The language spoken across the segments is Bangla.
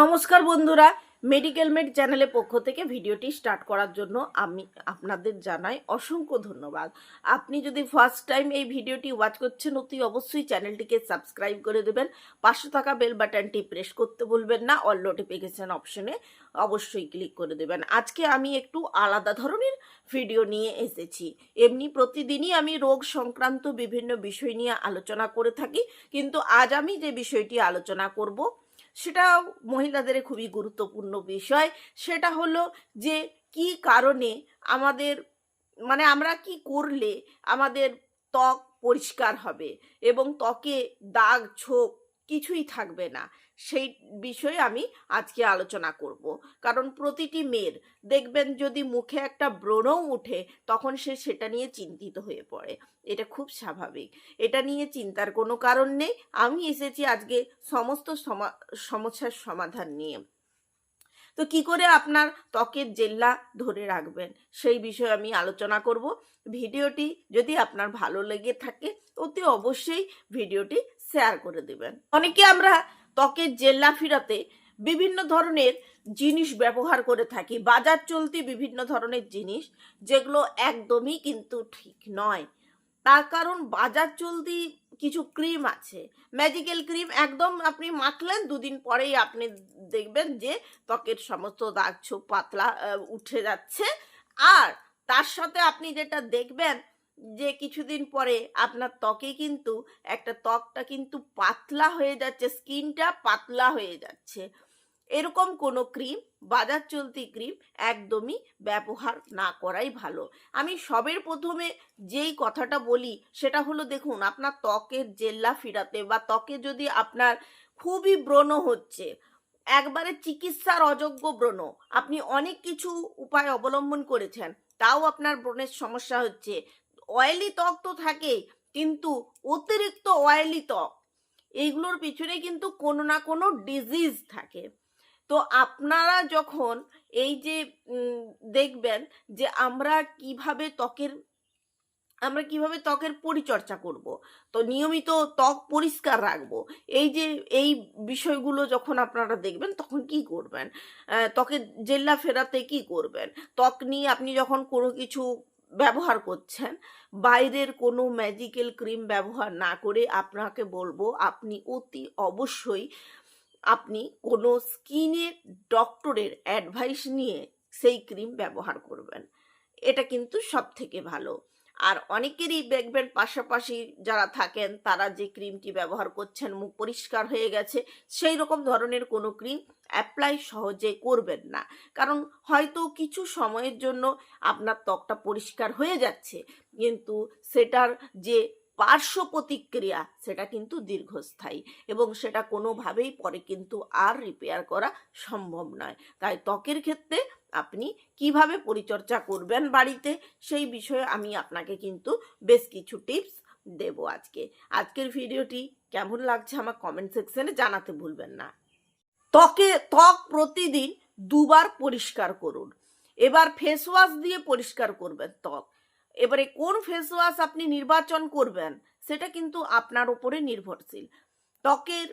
নমস্কার বন্ধুরা মেডিকেল মেড চ্যানেলের পক্ষ থেকে ভিডিওটি স্টার্ট করার জন্য আমি আপনাদের জানাই অসংখ্য ধন্যবাদ। আপনি যদি ফার্স্ট টাইম এই ভিডিওটি ওয়াচ করছেন, অতি অবশ্যই চ্যানেলটিকে সাবস্ক্রাইব করে দেবেন। পাশে থাকা বেল বাটনটি প্রেস করতে ভুলবেন না অল নোটিফিকেশন অপশনে অবশ্যই ক্লিক করে দেবেন। আজকে আমি একটু আলাদা ধরনের ভিডিও নিয়ে এসেছি। এমনি প্রতিদিনই আমি রোগ সংক্রান্ত বিভিন্ন বিষয় নিয়ে আলোচনা করে থাকি, কিন্তু আজ আমি যে বিষয়টি আলোচনা করব সেটা মহিলাদের খুবই গুরুত্বপূর্ণ বিষয়। সেটা হলো যে, কি কারণে আমাদের মানে আমরা কি করলে আমাদের ত্বক পরিষ্কার হবে এবং ত্বকে দাগ, ছোপ কিছুই থাকবে না। সেই বিষয়ে আমি আজকে আলোচনা করব। কারণ প্রতিটি মেয়ের দেখবেন যদি মুখে একটা ব্রণও উঠে, তখন সে সেটা নিয়ে চিন্তিত হয়ে পড়ে। এটা খুব স্বাভাবিক। এটা নিয়ে চিন্তার কোনো কারণ নেই। আমি এসেছি আজকে সমস্ত সমা- সমস্যার সমাধান নিয়ে। তো কি করে আপনার ত্বকের জেল্লা ধরে রাখবেন? সেই বিষয়ে আমি আলোচনা করব। ভিডিওটি যদি আপনার ভালো লেগে থাকে অতি অবশ্যই ভিডিওটি শেয়ার করে দেবেন। অনেকে আমরা ত্বকের জেল্লা ফিরাতে বিভিন্ন ধরনের জিনিস ব্যবহার করে থাকি, বাজার চলতি বিভিন্ন ধরনের জিনিস, যেগুলো একদমই কিন্তু ঠিক নয়। তার কারণ বাজার চলতি কিছু ক্রিম আছে। ম্যাজিক্যাল ক্রিম একদম আপনি মাখলেন, দুদিন পরেই আপনি দেখবেন যে ত্বকের সমস্ত দাগ ছোপ পাতলা উঠে যাচ্ছে। আর তার সাথে আপনি যেটা দেখবেন যে কিছুদিন পরে আপনার ত্বকে কিন্তু একটা ত্বকটা কিন্তু পাতলা হয়ে যাচ্ছে, স্কিনটা পাতলা হয়ে যাচ্ছে। এরকম কোনো ক্রিম, বাজার চলতি ক্রিম একদমই ব্যবহার না করাই ভালো। আমি সবের প্রথমে যেই কথাটা বলি সেটা হলো দেখুন, আপনার ত্বকের জেল্লা ফিরাতে বা ত্বকে যদি আপনার খুবই ব্রণ হচ্ছে, একবারে চিকিৎসার অযোগ্য ব্রণ, আপনি অনেক কিছু উপায় অবলম্বন করেছেন, তাও আপনার ব্রণের সমস্যা হচ্ছে অয়েলি ত্বক তো থাকেই, কিন্তু অতিরিক্ত অয়েলি ত্বক, এইগুলোর পিছনে কিন্তু কোনো না কোনো ডিজিজ থাকে। তো আপনারা যখন এই যে দেখবেন যে আমরা কীভাবে ত্বকের, আমরা কীভাবে ত্বকের পরিচর্যা করব, তো নিয়মিত ত্বক পরিষ্কার রাখব। এই যে, এই বিষয়গুলো যখন আপনারা দেখবেন, তখন কি করবেন? ত্বকের জেল্লা ফেরাতে কি করবেন? ত্বক নিয়ে আপনি যখন কোনো কিছু ব্যবহার করছেন বাইরের কোনো ম্যাজিক্যাল ক্রিম ব্যবহার না করে আপনাকে বলব, আপনি অতি অবশ্যই আপনি কোনো স্কিনের ডক্টরের অ্যাডভাইস নিয়ে সেই ক্রিম ব্যবহার করবেন। এটা কিন্তু সব থেকে ভালো। আর অনেকেরই দেখবেন পাশাপাশি যারা থাকেন, তারা যে ক্রিমটি ব্যবহার করছেন, মুখ পরিষ্কার হয়ে গেছে, সেই রকম ধরনের কোনো ক্রিম অ্যাপ্লাই সহজে করবেন না। কারণ হয়তো কিছু সময়ের জন্য আপনার ত্বকটা পরিষ্কার হয়ে যাচ্ছে, কিন্তু সেটার যে পার্শ্ব প্রতিক্রিয়া সেটা কিন্তু দীর্ঘস্থায়ী এবং সেটা কোনোভাবেই পরে কিন্তু আর রিপেয়ার করা সম্ভব নয়। তাই ত্বকের ক্ষেত্রে আপনি কীভাবে পরিচর্যা করবেন বাড়িতে সেই বিষয়ে আমি আপনাকে কিন্তু বেশ কিছু টিপস দেব আজকে। আজকের ভিডিওটি কেমন লাগছে আমার কমেন্ট সেকশনে জানাতে ভুলবেন না। ত্বকে, ত্বক প্রতিদিন দুবার পরিষ্কার করুন। এবার ফেস ওয়াশ দিয়ে পরিষ্কার করবেন ত্বক। এবারে কোন ফেস ওয়াশ আপনি নির্বাচন করবেন, সেটা কিন্তু আপনার উপরে নির্ভরশীল। ত্বকের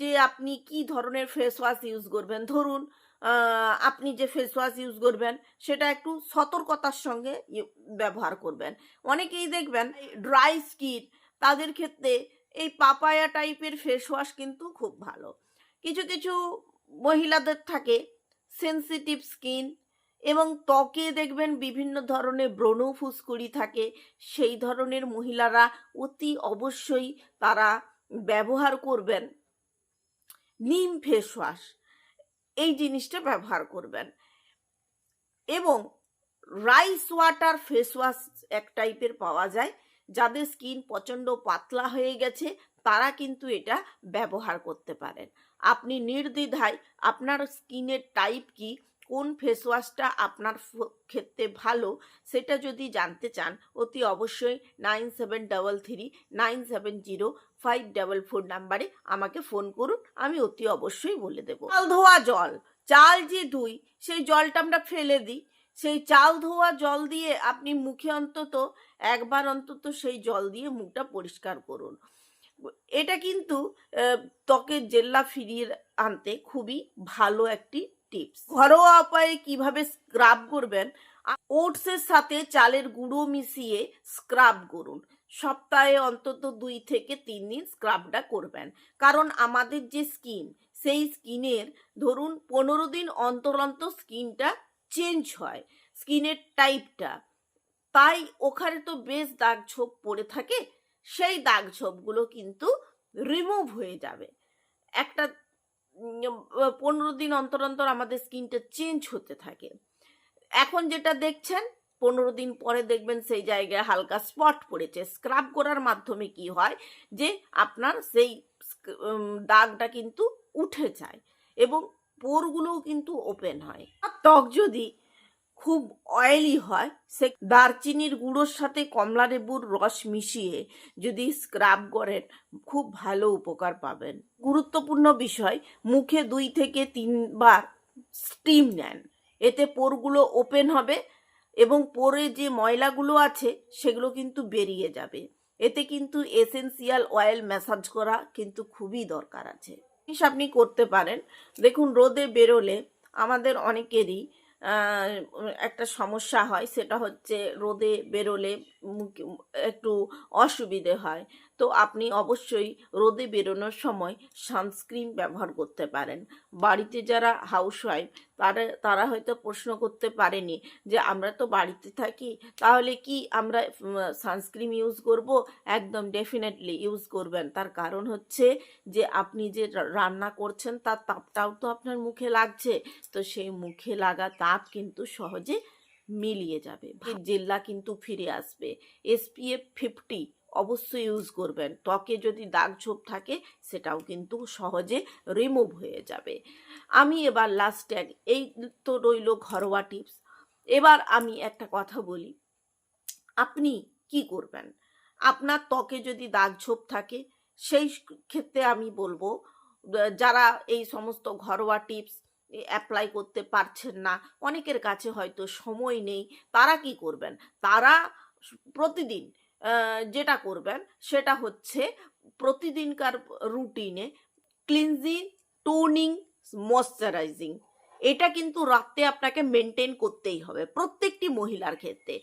যে আপনি কি ধরনের ফেস ওয়াশ ইউজ করবেন, ধরুন আপনি যে ফেস ওয়াশ ইউজ করবেন, সেটা একটু সতর্কতার সঙ্গে ব্যবহার করবেন। অনেকেই দেখবেন, ড্রাই স্কিন, তাদের ক্ষেত্রে এই পাপায়া টাইপের ফেস ওয়াশ কিন্তু খুব ভালো। কিছু কিছু মহিলাদের থাকে, সেনসিটিভ স্কিন এবং ত্বকে দেখবেন বিভিন্ন ধরনের ব্রণ ফুসকুড়ি থাকে। সেই ধরনের মহিলারা অতি অবশ্যই তারা ব্যবহার করবেন। নিম ফেস ওয়াশ, এই জিনিসটা ব্যবহার করবেন। এবং রাইস ওয়াটার ফেস ওয়াশ এক টাইপের পাওয়া যায়। যাদের স্কিন প্রচণ্ড পাতলা হয়ে গেছে, তারা কিন্তু এটা ব্যবহার করতে পারেন। আপনি নির্দ্বিধায় আপনার স্কিনের টাইপ কি কোন ফেস ওয়াশটা আপনার ক্ষেত্রে ভালো সেটা যদি জানতে চান, অতি অবশ্যই nine seven double three nine seven zero five double four নাম্বারে আমাকে ফোন করুন, আমি অতি অবশ্যই বলে দেবো। চাল ধোয়া জল, চাল যে ধুই, সেই জলটা আমরা ফেলে দিই। সেই চাল ধোয়া জল দিয়ে আপনি মুখে অন্তত, একবার অন্তত সেই জল দিয়ে মুখটা পরিষ্কার করুন। এটা কিন্তু ত্বকের জেল্লা ফিরিয়ে আনতে খুবই ভালো একটি টিপস ঘরোয়া উপায়ে কীভাবে স্ক্রাব করবেন? ওটসের সাথে চালের গুঁড়ো মিশিয়ে স্ক্রাব করুন। সপ্তাহে অন্তত দুই থেকে তিন দিন স্ক্রাবটা করবেন। কারণ আমাদের যে স্কিন সেই স্কিনের ধরুন পনেরো দিন অন্তর অন্তর স্কিনটা চেঞ্জ হয় স্কিনের টাইপটা তাই ওখানে তো বেশ দাগ ছোপ পড়ে থাকে, সেই দাগ ছোপগুলো কিন্তু রিমুভ হয়ে যাবে। একটা পনেরো দিন অন্তর অন্তর আমাদের স্কিনটা চেঞ্জ হতে থাকে। এখন যেটা দেখছেন, পনেরো দিন পরে দেখবেন সেই জায়গায় হালকা স্পট পড়েছে। স্ক্রাব করার মাধ্যমে কি হয় যে, আপনার সেই দাগটা কিন্তু উঠে যায় এবং পোরগুলোও কিন্তু ওপেন হয়। আর ত্বক যদি খুব অয়েলি হয়, সে দারচিনির গুঁড়োর সাথে কমলা লেবুর রস মিশিয়ে যদি স্ক্রাব করেন, খুব ভালো উপকার পাবেন। গুরুত্বপূর্ণ বিষয়, মুখে দুই থেকে তিনবার স্টিম নেন। এতে পোরগুলো ওপেন হবে এবং পোরে যে ময়লাগুলো আছে, সেগুলো কিন্তু বেরিয়ে যাবে। এতে কিন্তু এসেন্সিয়াল অয়েল ম্যাসাজ করা কিন্তু খুবই দরকার আছে। আপনি করতে পারেন। দেখুন, রোদে বেরোলে আমাদের অনেকেরই একটা সমস্যা হয় সেটা হচ্ছে রোদে বেরোলে একটু অসুবিধে হয়। তো আপনি অবশ্যই রোদে বেরোনোর সময় সানস্ক্রিন ব্যবহার করতে পারেন। বাড়িতে যারা হাউসওয়াইফ তারা তারা হয়তো প্রশ্ন করতে পারেনি যে আমরা তো বাড়িতে থাকি তাহলে কি আমরা সানস্ক্রিন ইউজ করব? একদম ডেফিনেটলি ইউজ করবেন। তার কারণ হচ্ছে যে আপনি যে রান্না করছেন তার তাপটাও তো আপনার মুখে লাগছে। তো সেই মুখে লাগা তাপ কিন্তু সহজে মিলিয়ে যাবে। জেল্লা কিন্তু ফিরে আসবে। এসপিএফ ফিফটি অবশ্যই ইউজ করবেন। ত্বকে যদি দাগ ছোপ থাকে, সেটাও কিন্তু সহজে রিমুভ হয়ে যাবে। আমি এবার লাস্ট ট্যাগ এই তো রইল ঘরোয়া টিপস এবার আমি একটা কথা বলি। আপনি কি করবেন? আপনার ত্বকে যদি দাগ ছোপ থাকে, সেই ক্ষেত্রে আমি বলব যারা এই সমস্ত ঘরোয়া টিপস অ্যাপ্লাই করতে পারছেন না, অনেকের কাছে হয়তো সময় নেই, তারা কি করবেন? তারা প্রতিদিন যেটা করবেন সেটা হচ্ছে প্রতিদিনকার রুটিনে ক্লিনজিং টোনিং ময়শ্চারাইজিং এটা কিন্তু রাতে আপনাকে মেনটেন করতেই হবে প্রত্যেকটি মহিলার ক্ষেত্রে।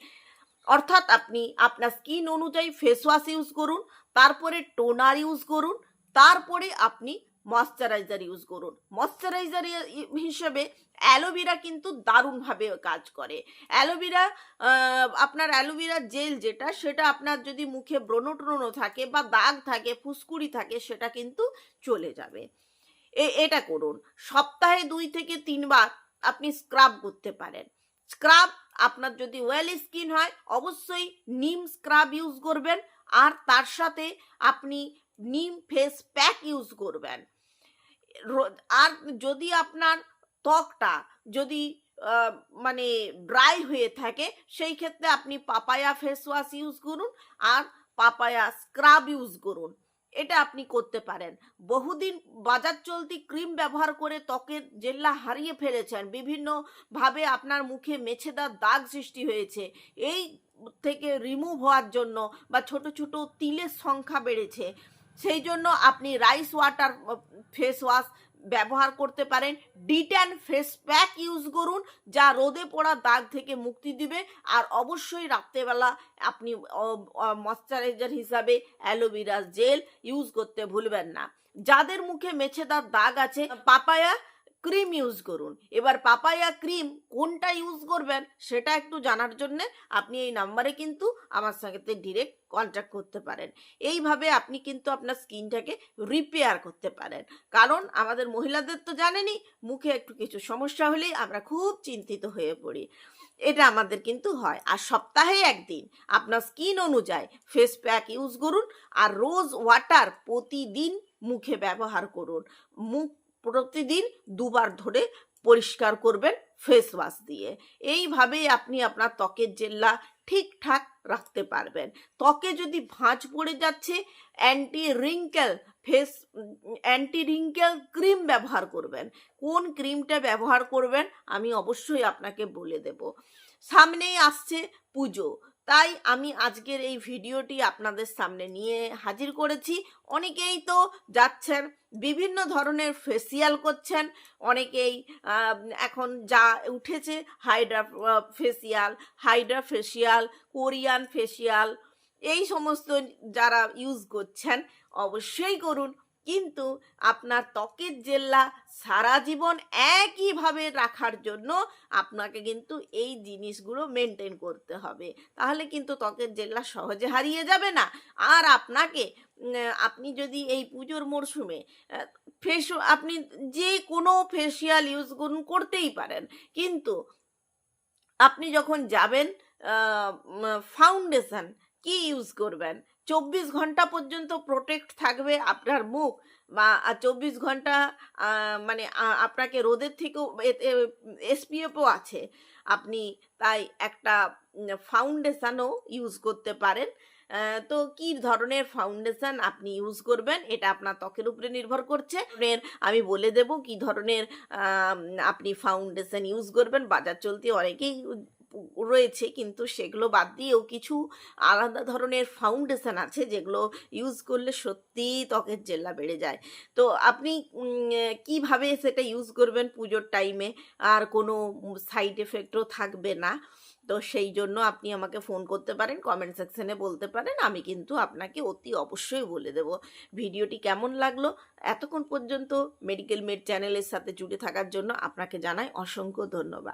অর্থাৎ আপনি আপনার স্কিন অনুযায়ী ফেস ওয়াশ ইউজ করুন, তারপরে টোনার ইউজ করুন, তারপরে আপনি ময়শ্চারাইজার ইউজ করুন। ময়শ্চারাইজার হিসেবে অ্যালোভেরা কিন্তু দারুণভাবে কাজ করে। অ্যালোভেরা আপনার অ্যালোভেরা জেল যেটা, সেটা আপনার যদি মুখে ব্রণ ট্রণ থাকে বা দাগ থাকে, ফুসকুড়ি থাকে, সেটা কিন্তু চলে যাবে। এটা করুন। সপ্তাহে দুই থেকে তিনবার আপনি স্ক্রাব করতে পারেন। স্ক্রাব আপনার যদি ওয়েল স্কিন হয়, অবশ্যই নিম স্ক্রাব ইউজ করবেন। আর তার সাথে আপনি নিম ফেস প্যাক ইউজ করবেন। আর যদি আপনার ত্বকটা যদি মানে ড্রাই হয়ে থাকে, সেই ক্ষেত্রে আপনি পাপায়া ফেস ওয়াশ ইউজ করুন আর পাপায়া স্ক্রাব ইউজ করুন। এটা আপনি করতে পারেন। বহুদিন বাজার চলতি ক্রিম ব্যবহার করে ত্বকের জেল্লা হারিয়ে ফেলেছেন। বিভিন্নভাবে আপনার মুখে মেছেদার দাগ সৃষ্টি হয়েছে। এই থেকে রিমুভ হওয়ার জন্য বা ছোট ছোট তিলের সংখ্যা বেড়েছে। সেই জন্য আপনি রাইস ওয়াটার ফেস ওয়াশ ব্যবহার করতে পারেন। ডিট্যান ফেস প্যাক ইউজ করুন, যা রোদে পড়া দাগ থেকে মুক্তি দিবে। আর অবশ্যই রাত্রেবেলা আপনি ময়শ্চারাইজার হিসাবে অ্যালোভেরা জেল ইউজ করতে ভুলবেন না। যাদের মুখে মেছেদার দাগ আছে, পাপায়া ক্রিম ইউজ করুন। এবার পাপায়া ক্রিম কোনটা ইউজ করবেন সেটা একটু জানার জন্যে আপনি এই নাম্বারে কিন্তু আমার সাথে ডিরেক্ট কন্ট্যাক্ট করতে পারেন। এইভাবে আপনি কিন্তু আপনার স্কিনটাকে রিপেয়ার করতে পারেন। কারণ আমাদের মহিলাদের তো জানেনই, মুখে একটু কিছু সমস্যা হলেই আমরা খুব চিন্তিত হয়ে পড়ি। এটা আমাদের কিন্তু হয়। আর সপ্তাহে একদিন আপনার স্কিন অনুযায়ী ফেস প্যাক ইউজ করুন। আর রোজ ওয়াটার প্রতিদিন মুখে ব্যবহার করুন। মুখ প্রতিদিন দুবার ধরে পরিষ্কার করবেন ফেস ওয়াশ দিয়ে। এইভাবেই আপনি আপনার ত্বকের জেল্লা ঠিকঠাক রাখতে পারবেন। ত্বকে যদি ভাঁজ পড়ে যাচ্ছে anti wrinkle face anti wrinkle cream ব্যবহার করবেন। কোন ক্রিমটা ব্যবহার করবেন আমি অবশ্যই আপনাকে বলে দেব। সামনেই আসছে পুজো। তাই আমি আজকের এই ভিডিওটি আপনাদের সামনে নিয়ে হাজির করেছি। অনেকেই তো যাচ্ছেন, বিভিন্ন ধরনের ফেসিয়াল করছেন, অনেকেই এখন যা উঠেছে hydra facial hydra facial Korean facial এই সমস্ত যারা ইউজ করছেন, অবশ্যই করুন। কিন্তু আপনার ত্বকের জেল্লা সারা জীবন একইভাবে রাখার জন্য আপনাকে কিন্তু এই জিনিসগুলো মেনটেন করতে হবে। তাহলে কিন্তু ত্বকের জেল্লা সহজে হারিয়ে যাবে না। আর আপনাকে আপনি যদি এই পুজোর মরশুমে ফেস আপনি যে কোনো ফেসিয়াল ইউজ করতেই পারেন। কিন্তু আপনি যখন যাবেন ফাউন্ডেশন কি ইউজ করবেন? চব্বিশ ঘণ্টা পর্যন্ত প্রোটেক্ট থাকবে আপনার মুখ। বা চব্বিশ ঘণ্টা মানে আপনাকে রোদের থেকেও এসপিএফও আছে। আপনি তাই একটা ফাউন্ডেশনও ইউজ করতে পারেন। তো কি ধরনের ফাউন্ডেশন আপনি ইউজ করবেন, এটা আপনার ত্বকের উপরে নির্ভর করছে। আমি বলে দেব কি ধরনের আপনি ফাউন্ডেশন ইউজ করবেন। বাজার চলতি অনেকেই রয়েছে। কিন্তু সেগুলো বাদ দিয়েও কিছু আলাদা ধরনের ফাউন্ডেশন আছে যেগুলো ইউজ করলে সত্যিই ত্বকের জেল্লা বেড়ে যায়। তো আপনি কীভাবে সেটা ইউজ করবেন পুজোর টাইমে? আর কোনো সাইড এফেক্টও থাকবে না। তো সেই জন্য আপনি আমাকে ফোন করতে পারেন, কমেন্ট সেকশনে বলতে পারেন। আমি কিন্তু আপনাকে অতি অবশ্যই বলে দেব। ভিডিওটি কেমন লাগল? এতক্ষণ পর্যন্ত মেডিকেল মেড চ্যানেলের সাথে জুড়ে থাকার জন্য আপনাকে জানাই অসংখ্য ধন্যবাদ।